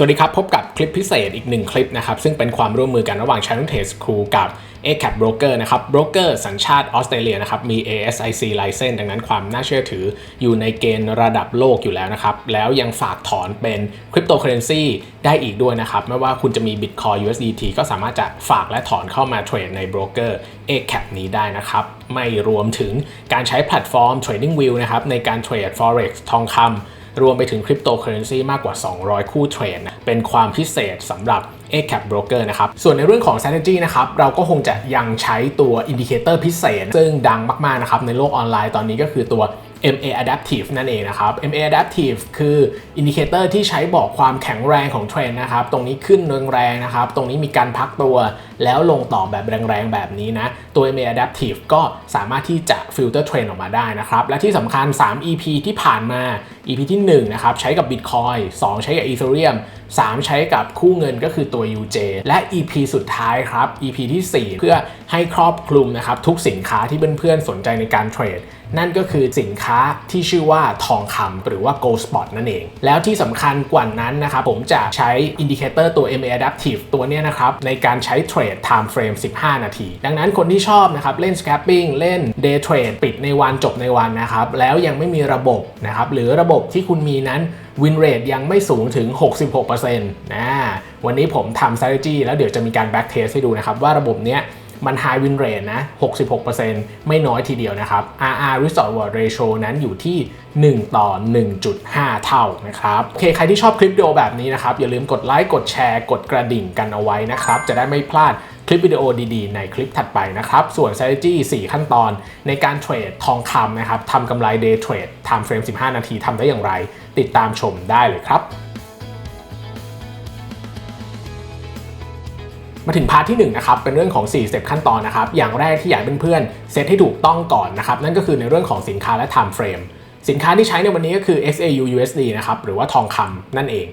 สวัสดีครับ พบกับคลิปพิเศษอีกหนึ่งคลิปนะครับ ซึ่งเป็นความร่วมมือกันระหว่าง Channel Test Crew กับ a c a p Broker นะครับ Broker สัญชาติออสเตรเลียนะครับ มี ASIC license ดังนั้นความน่าเชื่อถืออยู่ในเกณฑ์ระดับโลกอยู่แล้วนะครับ แล้วยังฝากถอนเป็นคริปโตเคอเรนซีได้อีกด้วยนะครับ ไม่ว่าคุณจะมี Bitcoin USDT ก็สามารถจะฝากและถอนเข้ามาเทรดใน Broker a c a p นี้ได้นะครับ ไม่รวมถึงการใช้แพลตฟอร์ม Trading View นะครับในการเทรด Forex ทองคำ รวมไปถึงคริปโตเคอเรนซีมากกว่า 200 คู่เทรดนะเป็นความพิเศษสำหรับ a c a p Broker นะครับ ส่วนในเรื่องของ strategy นะครับ เราก็คงจะยังใช้ตัวอินดิเคเตอร์พิเศษ ซึ่งดังมาก ๆ นะครับ ในโลกออนไลน์ตอนนี้ก็คือตัว MA Adaptive นั่นเองนะครับ MA Adaptive คืออินดิเคเตอร์ที่ใช้บอกความแข็งแรงของเทรนด์นะครับ ตรงนี้ขึ้นแรงๆนะครับ ตรงนี้มีการพักตัว แล้วลงต่อแบบแรงๆ แบบนี้นะ ตัว MA Adaptive ก็สามารถที่จะฟิลเตอร์เทรนออกมาได้นะครับ และที่สำคัญ 3 EP ที่ผ่านมา EP ที่ 1 นะครับ ใช้กับ Bitcoin 2 ใช้กับ Ethereum 3 ใช้กับคู่เงินก็คือตัว UJ และ EP สุดท้ายครับ EP ที่ 4 เพื่อให้ครอบคลุมนะครับทุกสินค้าที่เพื่อนๆสนใจในการเทรด นั่นก็คือสินค้าที่ชื่อว่าทองคำหรือว่า Gold Spot นั่นเอง แล้วที่สำคัญกว่านั้นนะครับผมจะใช้อินดิเคเตอร์ตัว MA Adaptive ตัวนี้นะครับ ในการใช้เทรด Time Frame 15 นาที ดังนั้นคนที่ชอบนะครับ เล่น Scalping เล่น Day Trade ปิดในวันจบในวันนะครับ แล้วยังไม่มีระบบนะครับ หรือระบบที่คุณมีนั้นวินเรทยังไม่สูงถึง 66%นะวันนี้ผมทำ strategy แล้วเดี๋ยวจะมีการ back test ให้ดูนะครับ ว่าระบบเนี้ย มัน high win rate นะ 66%ไม่น้อยทีเดียวนะครับ RR risk reward ratio นั้นอยู่ที่ 1 ต่อ 1.5 เท่านะครับ โอเค ใครที่ชอบคลิปวิดีโอแบบนี้นะครับ อย่าลืมกดไลค์ กดแชร์ กดกระดิ่งกันเอาไว้นะครับ จะได้ไม่พลาดคลิปวิดีโอดีๆ ในคลิปถัดไปนะครับ ส่วน strategy 4 ขั้นตอนในการเทรดทองคำนะครับทำกำไร day trade time frame 15 นาทีทำได้อย่างไร ติดตามชมได้เลยครับ มาถึงพาร์ทที่1นะครับเป็นเรื่องของ 4 สเต็ปขั้นตอนนะครับอย่างแรกที่อยากให้เพื่อนๆเซตให้ถูกต้องก่อนนะครับนั่นก็คือในเรื่องของสินค้าและ time frame สินค้าที่ใช้ในวันนี้ก็คือ XAU USD นะครับหรือว่าทองคำนั่นเอง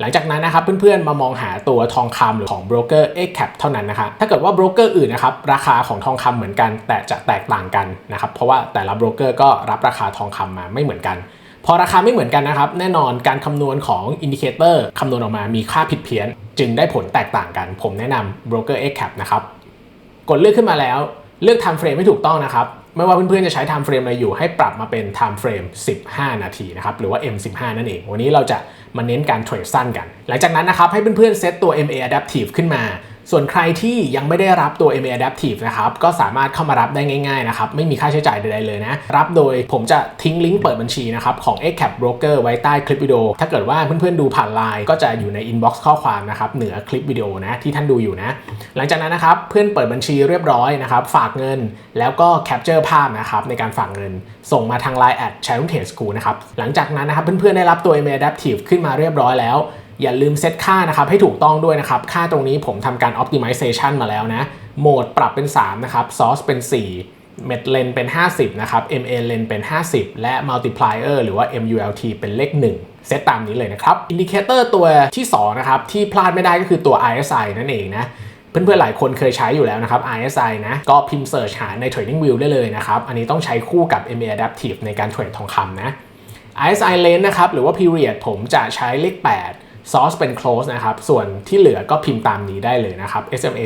หลังจากนั้นนะครับเพื่อนๆ มามองหาตัวทองคำหรือของโบรกเกอร์ x cap เท่านั้นนะครับถ้าเกิดว่าโบรกเกอร์อื่นนะครับราคาของทองคำเหมือนกัน แต่จะแตกต่างกันนะครับเพราะว่าแต่ละโบรกเกอร์ก็รับราคาทองคำมาไม่เหมือนกัน พอราคาไม่เหมือนกันนะครับแน่นอนการคำนวณของอินดิเคเตอร์คำนวณออกมามีค่าผิดเพี้ยน จึงได้ผลแตกต่างกัน ผมแนะนำ broker x cap นะครับกดเลือกขึ้นมาแล้ว เลือก time frame ไม่ถูกต้องนะครับ ไม่ว่าเพื่อนๆจะใช้ time frame อะไรอยู่ ให้ปรับมาเป็น time frame 15 นาทีนะครับ หรือว่า M15 นั่นเอง วันนี้เราจะมาเน้นการเทรดสั้นกัน หลังจากนั้นนะครับ ให้เพื่อนๆเซตตัว MA Adaptive ขึ้นมา ส่วนใครที่ยังไม่ได้รับตัว MA Adaptive นะครับ ก็สามารถเข้ามารับได้ง่ายๆนะครับ ไม่มีค่าใช้จ่ายใดๆเลยนะ รับโดยผมจะทิ้งลิงก์เปิดบัญชีนะครับ ของ x cap broker ไว้ใต้คลิปวิดีโอ ถ้าเกิดว่าเพื่อนๆดูผ่านไลน์ก็จะอยู่ใน inbox ข้อความนะครับ เหนือคลิปวิดีโอนะที่ท่านดูอยู่นะ หลังจากนั้นนะครับ เพื่อนเปิดบัญชีเรียบร้อยนะครับ ฝากเงิน แล้วก็แคปเจอร์ภาพนะครับในการฝากเงิน ส่งมาทาง Line แอด c h a n n e l t a School นะครับ หลังจากนั้นนะครับเพื่อนๆได้รับตัว MA Adaptive ขึ้นมาเรียบร้อยแล้ว อย่าลืมเซตค่านะครับให้ถูกต้องด้วยนะครับ ค่าตรงนี้ผมทำการ optimization มาแล้วนะโหมดปรับเป็น 3 นะครับ source เป็น 4 med len เป็น 50 นะครับ ma len เป็น 50 และ multiplier หรือว่า mult เป็นเลข 1เซตตามนี้เลยนะครับ อินดิเคเตอร์ตัวที่ 2 นะครับ ที่พลาดไม่ได้ก็คือตัว RSI นั่นเองนะ เพื่อนๆ หลายคนเคยใช้อยู่แล้วนะครับ RSI นะ ก็พิมพ์ search หาใน Trading View ได้เลยนะครับ อันนี้ต้องใช้คู่กับ MA Adaptive ในการเทรดทองคำนะ RSI lane นะครับ หรือว่า period ผมจะใช้เลข 8 source เป็น close นะครับ ส่วนที่เหลือก็พิมพ์ตามนี้ได้เลยนะครับ SMA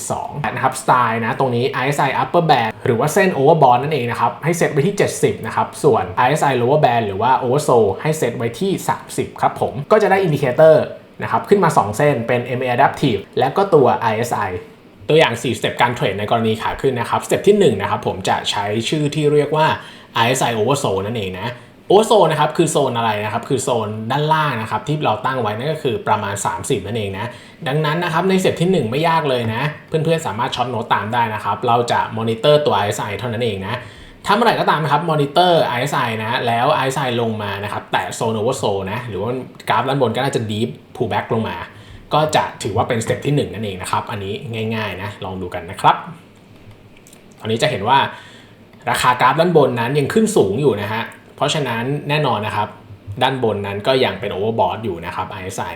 14.2นะครับ style นะ ตรงนี้ RSI upper band หรือว่าเส้น overbought นั่นเองนะครับ ให้เซตไว้ที่ 70 นะครับ ส่วน RSI lower band หรือว่า oversold ให้เซตไว้ที่ 30 ครับผม ก็จะได้อินดิเคเตอร์นะครับ ขึ้นมา 2 เส้นเป็น MA adaptive และก็ตัว RSI ตัวอย่าง 4 สเต็ปการเทรดในกรณีขาขึ้นนะครับ สเต็ปที่ 1 นะครับผมจะใช้ชื่อที่เรียกว่า RSI oversold นั่นเองนะ โอเวอร์โซนนะครับคือโซนอะไรนะครับคือโซนด้านล่างนะครับที่เราตั้งไว้นั่นก็คือประมาณ 30 นั่นเองนะดังนั้นนะครับในสเต็ปที่ 1 ไม่ยากเลยนะ เพื่อนๆสามารถช็อตโน้ตตามได้นะครับเราจะมอนิเตอร์ตัว RSI เท่านั้นเองนะถ้าเมื่อไหร่ก็ตามนะครับมอนิเตอร์ RSI นะแล้ว RSI ลงมานะครับแต่โซนโอเวอร์โซนนะหรือว่ากราฟด้านบนก็น่าจะ deep pullback ลงมา ก็จะถือว่าเป็นสเต็ปที่ 1 นั่นเองนะครับอันนี้ง่ายๆนะลองดูกันนะครับตอนนี้จะเห็นว่าราคากราฟด้านบนนั้นยังขึ้นสูงอยู่นะฮะ เพราะฉะนั้นแน่นอนนะครับ ด้านบนนั้นก็ยังเป็นโอเวอร์บอทอยู่นะครับ RSI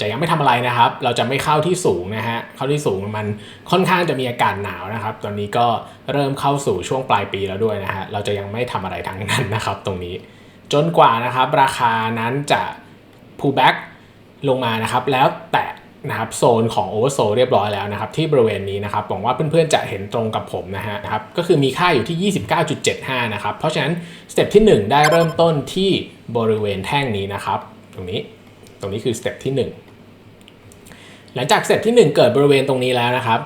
จะยังไม่ทำอะไรนะครับ เราจะไม่เข้าที่สูงนะฮะ เข้าที่สูงมันค่อนข้างจะมีอากาศหนาวนะครับ ตอนนี้ก็เริ่มเข้าสู่ช่วงปลายปีแล้วด้วยนะฮะ เราจะยังไม่ทำอะไรทั้งนั้นนะครับ ตรงนี้ จนกว่านะครับ ราคานั้นจะ pull back ลงมานะครับ แล้วแตะ นะครับโซนของ Oversold เรียบร้อยแล้วนะครับที่บริเวณนี้นะครับหวังว่าเพื่อนๆจะเห็นตรงกับผมนะฮะนะครับก็คือมีค่าอยู่ที่ 29.75 นะครับ เพราะฉะนั้นสเต็ปที่ 1 ได้เริ่มต้นที่บริเวณแท่งนี้นะครับ ตรงนี้ตรงนี้คือสเต็ปที่ 1 หลังจากสเต็ปที่ 1 เกิดบริเวณตรงนี้แล้วนะครับ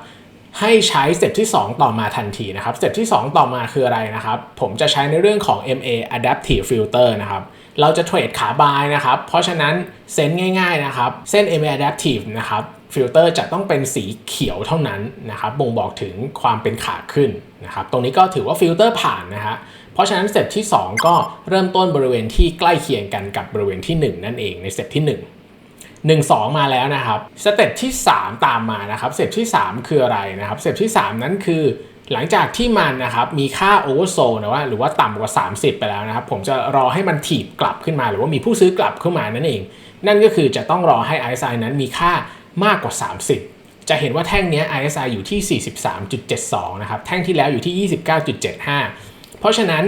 ให้ใช้สเต็ปที่ 2 ต่อมาทันทีนะครับสเต็ปที่ 2 ต่อมาคืออะไรนะครับ ผมจะใช้ในเรื่องของ MA Adaptive Filter นะครับ เราจะเทรดขาบายนะครับ เพราะฉะนั้นเซนง่าย ๆนะครับ เส้น MA Adaptive นะครับฟิลเตอร์จะต้องเป็นสีเขียวเท่านั้นนะครับบ่งบอกถึงความเป็นขาขึ้นนะครับ ตรงนี้ก็ถือว่าฟิลเตอร์ผ่านนะฮะเพราะฉะนั้นสเต็ปที่ 2 ก็เริ่มต้นบริเวณที่ใกล้เคียงกันกับบริเวณที่ 1 นั่นเองในสเต็ปที่ 1 1 2 มาแล้วนะครับ สเต็ปที่ 3 ตามมานะครับ สเต็ปที่ 3 คืออะไรนะครับ สเต็ปที่ 3 นั้นคือ หลังจากที่มันนะครับมีค่าโอเวอร์โซนะว่าหรือว่าต่ำกว่า 30 ไปแล้วนะครับ ผมจะรอให้มันถีบกลับขึ้นมา หรือว่ามีผู้ซื้อกลับขึ้นมานั่นเอง นั่นก็คือจะต้องรอให้ RSI นั้นมีค่ามากกว่า 30 จะเห็นว่าแท่งนี้ RSI อยู่ที่ 43.72 นะครับ แท่งที่แล้วอยู่ที่ 29.75 เพราะฉะนั้น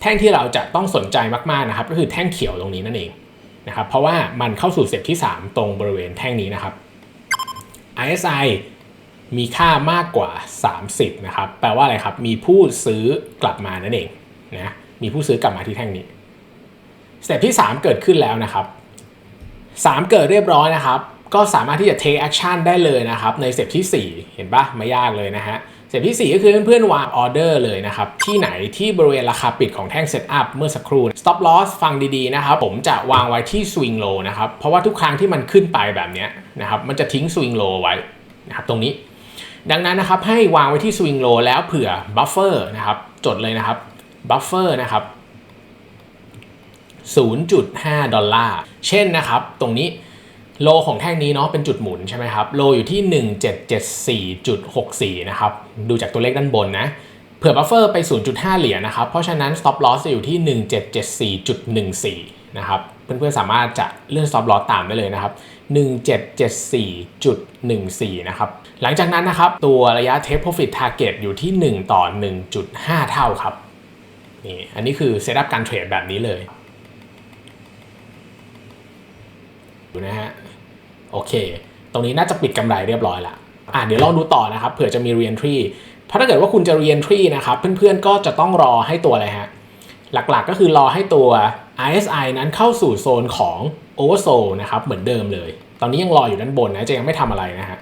แท่งที่เราจะต้องสนใจมากๆนะครับ ก็คือแท่งเขียวตรงนี้นั่นเองนะครับเพราะว่ามันเข้าสู่สเต็ปที่ 3 ตรงบริเวณแท่งนี้นะครับ RSI มีค่ามากกว่า 30 นะครับ แปลว่าอะไรครับ มีผู้ซื้อกลับมานั่นเองนะ มีผู้ซื้อกลับมาที่แท่งนี้ สเต็ปที่ 3 เกิดขึ้นแล้วนะครับ 3 เกิดเรียบร้อยนะครับ ก็สามารถที่จะ take action ได้เลยนะครับ ในสเต็ปที่ 4 เห็นปะไม่ยากเลยนะฮะ สเต็ปที่ 4 ก็คือเพื่อนๆวางออเดอร์เลยนะครับ ที่ไหนที่บริเวณราคาปิดของแท่งเซตอัพเมื่อสักครู่ stop loss ฟังดีๆนะครับ ผมจะวางไว้ที่ swing low นะครับ เพราะว่าทุกครั้งที่มันขึ้นไปแบบนี้นะครับ มันจะทิ้ง swing low ไว้นะครับ ตรงนี้ ดังนั้นนะครับให้วางไว้ที่ swing low แล้วเผื่อ buffer นะครับจดเลยนะครับ buffer นะครับ 0.5 ดอลลาร์ เช่นนะครับ ตรงนี้โลของแท่งนี้เนาะเป็นจุดหมุนใช่ไหมครับ โลอยู่ที่ 1774.64 นะครับ ดูจากตัวเลขด้านบนนะ เผื่อบัฟเฟอร์ไป 0.5 เหรียญนะครับ เพราะฉะนั้น stop loss จะอยู่ที่ 1774.14 นะครับ เพื่อนๆสามารถจะเลื่อน stop loss ตามได้เลยนะครับ 1774.14 นะครับ หลังจากนั้นนะครับตัวระยะ take profit target อยู่ที่ 1 ต่อ 1.5 เท่าครับนี่อันนี้คือเซตอัพการเทรดแบบนี้เลยอยู่นะฮะโอเค ตรงนี้น่าจะปิดกำไรเรียบร้อยละอะเดี๋ยวลองดูต่อนะครับเผื่อจะมี reentry เพราะถ้าเกิดว่าคุณจะ reentry นะครับเพื่อนๆก็จะต้องรอให้ตัวอะไรฮะหลักๆก็คือรอให้ตัว RSI นั้นเข้าสู่โซนของ oversold นะครับเหมือนเดิมเลย ตอนนี้ยังรออยู่ด้านบนนะจะยังไม่ทำอะไรนะฮะ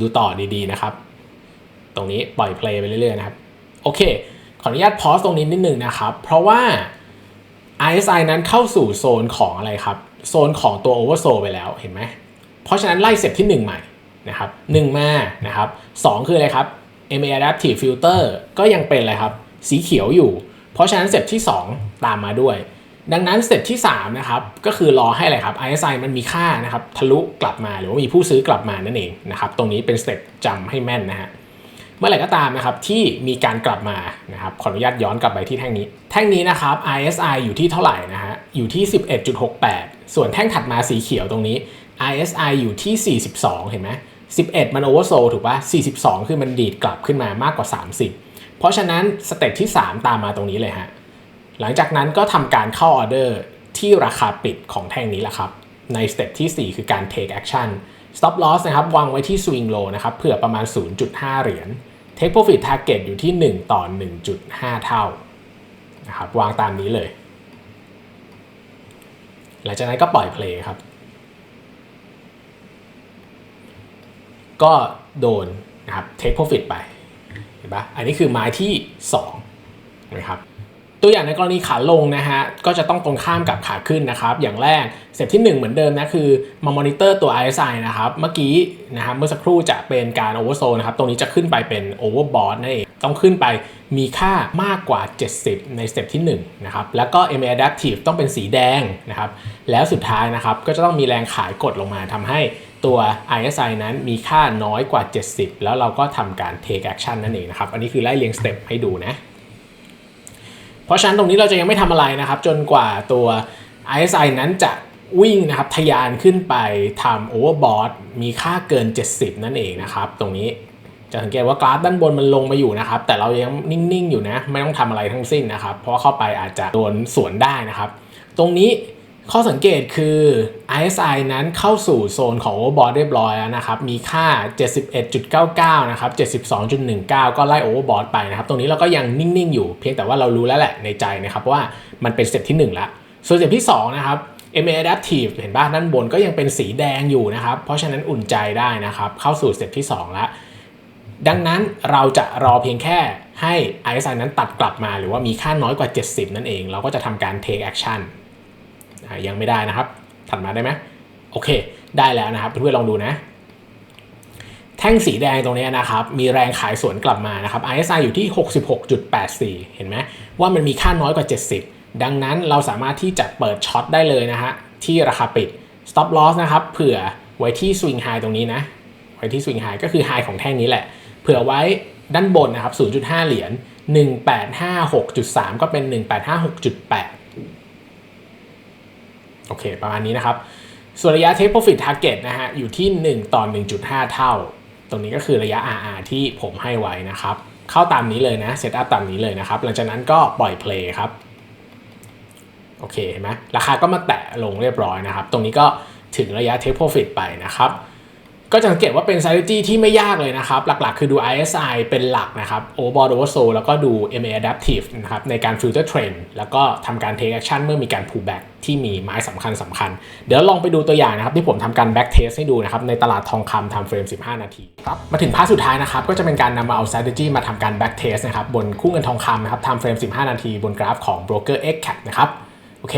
ดูต่อดีๆนะครับ ตรงนี้ปล่อย play ไปเรื่อยๆนะครับ โอเค ขออนุญาตพอสตรงนี้นิดนึงนะครับ เพราะว่า RSI นั้นเข้าสู่โซนของอะไรครับ โซนของตัว oversold ไปแล้วเห็นไหม เพราะฉะนั้นไล่เสร็จที่ 1 ใหม่นะครับ1มานะครับ2คืออะไรครับ MA Adaptive Filter ก็ยังเป็นอะไรครับ สีเขียวอยู่ เพราะฉะนั้นสเต็ปที่ 2 ตามมาด้วย ดังนั้นสเต็ปที่3นะครับก็คือรอให้อะไรครับ RSI มันมีค่านะครับทะลุกลับมาหรือว่ามีผู้ซื้อกลับมานั่นเองนะครับตรงนี้เป็นสเต็ปจำให้แม่นนะฮะเมื่อไหร่ก็ตามนะครับที่มีการกลับมานะครับขออนุญาตย้อนกลับไปที่แท่งนี้ แท่งนี้นะครับ RSI อยู่ที่เท่าไหร่นะฮะอยู่ที่ 11.68 ส่วนแท่งถัดมาสีเขียวตรงนี้ RSI อยู่ที่ 42 เห็นไหม11 มันโอเวอร์โซถูกปะ42 คือมันดีดกลับขึ้นมามากกว่า 30 เพราะฉะนั้นสเต็ปที่ 3 ตามมาตรงนี้เลยฮะ หลังจากนั้นก็ทำการเข้าออเดอร์ที่ราคาปิดของแท่งนี้แหละครับ ในสเต็ปที่ 4 คือการ take action stop loss นะครับวางไว้ที่ swing low นะครับเผื่อประมาณ 0.5 เหรียญ take profit target อยู่ที่ 1 ต่อ 1.5 เท่านะครับวางตามนี้เลย หลังจากนั้นก็ปล่อย play ครับ ก็โดนนะครับ take profit ไป เห็นปะอันนี้คือไม้ที่2นะครับ ตัวอย่างในกรณีขาลงนะฮะก็จะต้องตรงข้ามกับขาขึ้นนะครับ อย่างแรกสเต็ปที่ 1 เหมือนเดิมนะคือมามอนิเตอร์ตัว RSI นะครับ เมื่อกี้นะครับเมื่อสักครู่จะเป็นการ oversold นะครับ ตรงนี้จะขึ้นไปเป็น overbought นั่นเอง ต้องขึ้นไปมีค่ามากกว่า 70 ในสเต็ปที่1นะครับแล้วก็ MA Adaptive ต้องเป็นสีแดงนะครับ แล้วสุดท้ายนะครับก็จะต้องมีแรงขายกดลงมาทำให้ตัว RSI นั้นมีค่าน้อยกว่า 70 แล้วเราก็ทำการ take action นั่นเองนะครับ อันนี้คือไล่เรียงสเต็ปให้ดูนะ เพราะฉะนั้นตรงนี้เราจะยังไม่ทำอะไรนะครับ จนกว่าตัว RSI นั้นจะวิ่งนะครับทะยานขึ้นไปทำโอเวอร์บอทมีค่าเกิน 70 นั่นเองนะครับ ตรงนี้จะสังเกตว่ากราฟด้านบนมันลงมาอยู่นะครับ แต่เรายังนิ่ง ๆ อยู่นะ ไม่ต้องทำอะไรทั้งสิ้นนะครับ เพราะเข้าไปอาจจะโดนสวนได้นะครับ ตรงนี้ ข้อสังเกตคือ RSI นั้นเข้าสู่โซนของ overbought เรียบร้อยแล้วนะครับ มีค่า 71.99 นะครับ 72.19 ก็ไล่ overbought ไปนะครับ ตรงนี้เราก็ยังนิ่ง ๆ อยู่ เพียงแต่ว่าเรารู้แล้วแหละในใจนะครับว่ามันเป็นสเต็ปที่1ล้วส่วนสเต็ปที่ 2 นะครับ MA Adaptive เห็นป่ะด้านบนก็ยังเป็นสีแดงอยู่นะครับ เพราะฉะนั้นอุ่นใจได้นะครับ เข้าสู่สเต็ปที่2แล้วดังนั้นเราจะรอเพียงแค่ให้ RSI นั้นตัดกลับมา หรือว่ามีค่าน้อยกว่า 70 นั่นเอง เราก็จะทำการ take action ยังไม่ได้นะครับถัดมาได้ไหมโอเค ได้แล้วนะครับ เพื่อนๆลองดูนะ แท่งสีแดงตรงนี้นะครับ มีแรงขายสวนกลับมานะครับ RSI อยู่ที่ 66.84 เห็นไหมว่ามันมีค่าน้อยกว่า 70 ดังนั้นเราสามารถที่จะเปิดช็อตได้เลยนะฮะที่ราคาปิด stop loss นะครับ เผื่อไว้ที่ swing high ตรงนี้นะ ไว้ที่ swing high ก็คือ high ของแท่งนี้แหละ เผื่อไว้ด้านบนนะครับ 0.5 เหรียญ 1856.3 ก็เป็น 1856.8 โอเค ประมาณนี้นะครับ ส่วนระยะ take profit target นะฮะ อยู่ที่ 1 ต่อ 1.5 เท่า ตรงนี้ก็คือระยะ RR ที่ผมให้ไว้นะครับ เข้าตามนี้เลยนะ เซตอัพตามนี้เลยนะครับ หลังจากนั้นก็ปล่อย play ครับ โอเคเห็นไหมราคาก็มาแตะลงเรียบร้อยนะครับ ตรงนี้ก็ถึงระยะ take profit ไปนะครับ ก็จะสังเกตว่าเป็น strategy ที่ไม่ยากเลยนะครับ หลักๆ คือดู RSI เป็นหลักนะครับ overbought oversold แล้วก็ดู MA adaptive นะครับในการ filter trend แล้วก็ทำการ take action เมื่อมีการ pullback ที่มีไม้สำคัญสำคัญ เดี๋ยวลองไปดูตัวอย่างนะครับ ที่ผมทำการ back test ให้ดูนะครับ ในตลาดทองคำ time frame 15 นาทีครับมาถึงพาร์ทสุดท้ายนะครับ ก็จะเป็นการนำมาเอา strategy มาทำการ back test นะครับบนคู่เงินทองคำนะครับ time frame 15 นาที บนกราฟของ broker x cap นะครับ อเค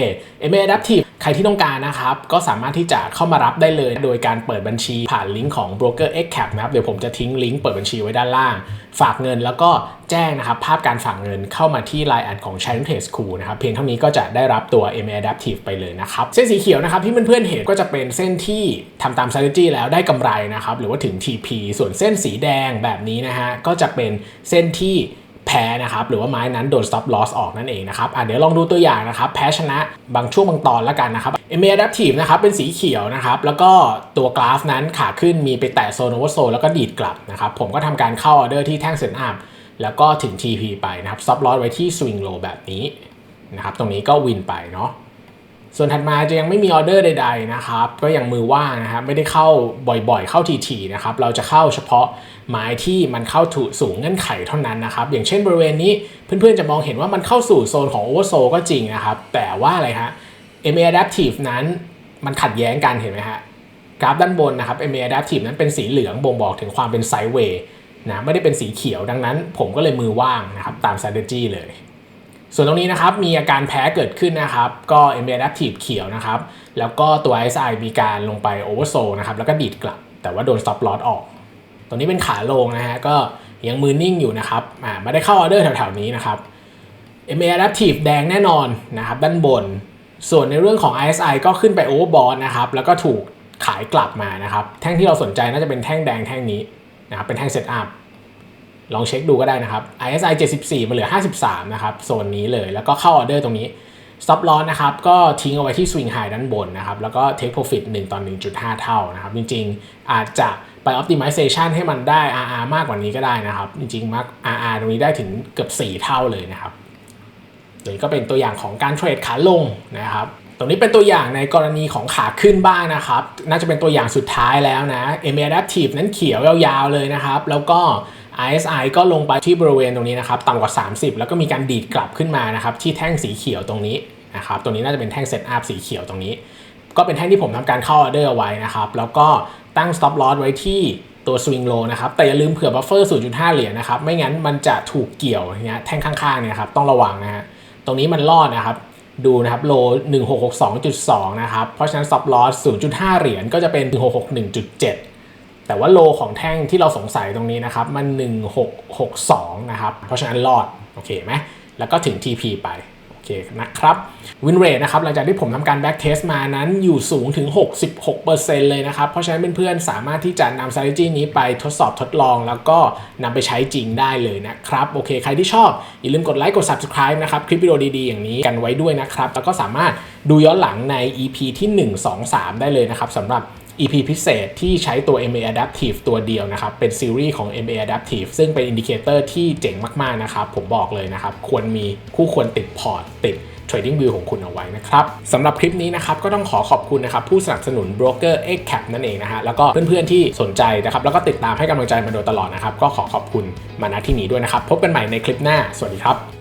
MA Adaptive ใครที่ต้องการนะครับ ก็สามารถที่จะเข้ามารับได้เลย โดยการเปิดบัญชีผ่านลิงก์ของ broker xcap นะครับ เดี๋ยวผมจะทิ้งลิงก์เปิดบัญชีไว้ด้านล่าง ฝากเงินแล้วก็แจ้งนะครับภาพการฝากเงินเข้ามาที่ Line แอดของ China Trade School นะครับ เพียงเท่านี้ก็จะได้รับตัว MA Adaptive ไปเลยนะครับ เส้นสีเขียวนะครับที่เพื่อนๆเห็นก็จะเป็นเส้นที่ทำตาม strategy แล้วได้กำไรนะครับ หรือว่าถึง TP ส่วนเส้นสีแดงแบบนี้นะฮะ ก็จะเป็นเส้นที่ แพ้นะครับหรือว่าไม้นั้นโดน stop loss ออกนั่นเองนะครับอะเดี๋ยวลองดูตัวอย่างนะครับแพ้ชนะบางช่วงบางตอนแล้วกันนะครับ MA Adaptive นะครับเป็นสีเขียวนะครับแล้วก็ตัวกราฟนั้นขาขึ้นมีไปแตะโซนโอเวอร์โซแล้วก็ดีดกลับนะครับผมก็ทำการเข้าออเดอร์ที่แท่งเซ็นอัพแล้วก็ถึง TP ไปนะครับ stop loss ไว้ที่ swing low แบบนี้นะครับตรงนี้ก็วินไปเนาะ ส่วนถัดมาจะยังไม่มีออเดอร์ใดๆนะครับ ก็ยังมือว่างนะครับไม่ได้เข้าบ่อยๆ เข้าทีๆนะครับ เราจะเข้าเฉพาะไม้ที่มันเข้าถูสู่เงื่อนไขเท่านั้นนะครับ อย่างเช่นบริเวณนี้เพื่อนๆจะมองเห็นว่ามันเข้าสู่โซนของโอเวอร์โซก็จริงนะครับ แต่ว่าอะไรฮะ MA Adaptive นั้นมันขัดแย้งกันเห็นไหมฮะกราฟด้านบนนะครับ MA Adaptive นั้นเป็นสีเหลืองบ่งบอกถึงความเป็นไซด์เวย์นะไม่ได้เป็นสีเขียวดังนั้น ผมก็เลยมือว่างนะครับตาม strategy เลย ส่วนตรงนี้นะครับมีอาการแพ้เกิดขึ้นนะครับก็ MA Adaptive เขียวนะครับแล้วก็ตัว SI มีการลงไป Oversold นะครับแล้วก็ดีดกลับ แต่ว่าโดน Stop Loss ออก ตรงนี้เป็นขาลงนะฮะก็ยังมือนิ่งอยู่นะครับอ่าไม่ได้เข้าออเดอร์แถวๆนี้นะครับ MA Adaptive แดงแน่นอนนะครับด้านบน ส่วนในเรื่องของ RSI ก็ขึ้นไป Overbought นะครับแล้วก็ถูกขายกลับมานะครับแท่งที่เราสนใจน่าจะเป็นแท่งแดงแท่งนี้นะครับเป็นแท่ง Setup ลองเช็คดูก็ได้นะครับ RSI 74มันเหลือ 53 นะครับ โซนนี้เลย แล้วก็เข้าออเดอร์ตรงนี้ stop loss นะครับ ก็ทิ้งเอาไว้ที่ swing high ด้านบนนะครับ แล้วก็ take profit 1 ต่อ 1.5 เท่านะครับ จริงๆ อาจจะไป optimization ให้มันได้ RR มากกว่านี้ก็ได้นะครับ จริงๆมาก RR ตรงนี้ได้ถึงเกือบ 4 เท่าเลยนะครับตัวนี้ก็เป็นตัวอย่างของการเทรดขาลงนะครับตรงนี้เป็นตัวอย่างในกรณีของขาขึ้นบ้างนะครับ น่าจะเป็นตัวอย่างสุดท้ายแล้วนะ MA Adaptive นั้นเขียวยาวๆเลยนะครับ แล้วก็ RSI ก็ลงไปที่บริเวณตรงนี้นะครับต่ำกว่า 30 แล้วก็มีการดีดกลับขึ้นมานะครับที่แท่งสีเขียวตรงนี้นะครับตรงนี้น่าจะเป็นแท่งเซตอัพสีเขียวตรงนี้ ก็เป็นแท่งที่ผมทำการเข้าออเดอร์ไว้นะครับแล้วก็ตั้ง stop loss ไว้ที่ตัว swing low นะครับแต่อย่าลืมเผื่อ buffer 0.5 เหรียญนะครับไม่งั้นมันจะถูกเกี่ยวเนี้ยแท่งข้างๆเนี่ยครับต้องระวังนะฮะตรงนี้มันรอดนะครับดูนะครับ low 1662.2 นะครับ เพราะฉะนั้น stop loss 0.5 เหรียญก็จะเป็น 1661.7 แต่ว่าโลของแท่งที่เราสงสัยตรงนี้นะครับ มัน 1662 นะครับ เพราะฉะนั้นรอด โอเคไหมแล้วก็ถึง TP ไปโอเคนะครับวินเรทนะครับหลังจากที่ผมทำการแบ็กเทสมานั้นอยู่สูงถึง 66%เลยนะครับ เพราะฉะนั้นเพื่อนๆสามารถที่จะนำ strategy นี้ไปทดสอบทดลอง แล้วก็นำไปใช้จริงได้เลยนะครับ โอเค ใครที่ชอบ อย่าลืมกดไลค์กด subscribe นะครับ คลิปวิดีโอดีๆ อย่างนี้กันไว้ด้วยนะครับ แล้วก็สามารถดูย้อนหลังใน EP ที่ 1 2 3 ได้เลยนะครับสำหรับ EP พิเศษที่ใช้ตัว MA Adaptive ตัวเดียวนะครับ เป็นซีรีส์ของ MA Adaptive ซึ่งเป็นอินดิเคเตอร์ที่เจ๋งมาก ๆ นะครับ ผมบอกเลยนะครับ ควรมีคู่ควรติดพอร์ตติด trading view ของคุณเอาไว้นะครับสำหรับคลิปนี้นะครับก็ต้องขอขอบคุณนะครับผู้สนับสนุน broker x cap นั่นเองนะฮะแล้วก็เพื่อนๆที่สนใจนะครับแล้วก็ติดตามให้กำลังใจมาโดยตลอดนะครับก็ขอขอบคุณมาณที่นี้ด้วยนะครับ พบกันใหม่ในคลิปหน้า สวัสดีครับ